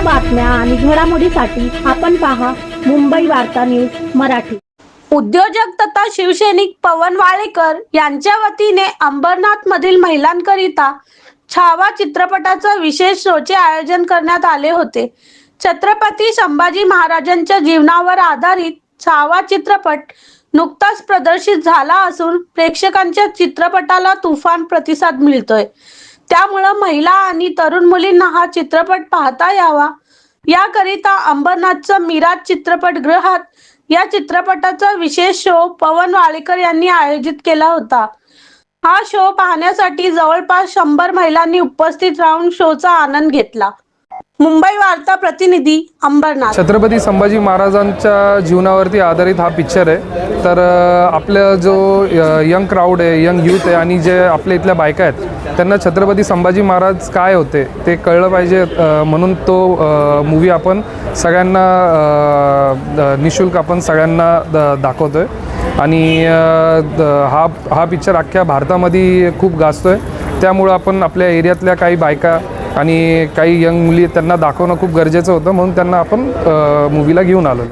बातम्या आणि घडामोडीसाठी आपण पहा मुंबई वार्ता न्यूज मराठी. उद्योजक तथा शिवसैनिक पवन वाळेकर यांच्या वतीने अंबरनाथ मधील महिलांकरिता छावा चित्रपटाचं विशेष शोचे आयोजन करण्यात आले होते. छत्रपती संभाजी महाराजांच्या जीवनावर आधारित छावा चित्रपट नुकताच प्रदर्शित झाला असून प्रेक्षकांच्या चित्रपटाला तुफान प्रतिसाद मिळतोय. त्यामुळं महिला आणि तरुण मुलींना हा चित्रपट पाहता यावा. याकरिता अंबरनाथचं मिराज चित्रपटगृहात या चित्रपटाचा विशेष शो पवन वाळेकर यांनी आयोजित केला होता. हा शो पाहण्यासाठी जवळपास शंभर महिलांनी उपस्थित राहून शोचा आनंद घेतला. मुंबई वार्ता प्रतिनिधी अंबरनाथ. छत्रपती संभाजी महाराजांच्या जीवनावरती आधारित हा पिक्चर आहे. तर अ, आपलं जो यंग क्राऊड आहे यंग यूथ आहे आणि जे आपल्या इथल्या बायका आहेत त्यांना छत्रपती संभाजी महाराज काय होते ते कळलं पाहिजे म्हणून तो मूवी आपण सगळ्यांना निशुल्क आपण सगळ्यांना द- दाखवतोय. आणि हा हा पिक्चर अख्ख्या भारतामध्ये खूप गाजतोय. त्यामुळं आपण आपल्या एरियातल्या काही बायका आणि काही यंग मुली त्यांना दाखवणं खूप गरजेचं होतं म्हणून त्यांना आपण मूवीला घेऊन आलो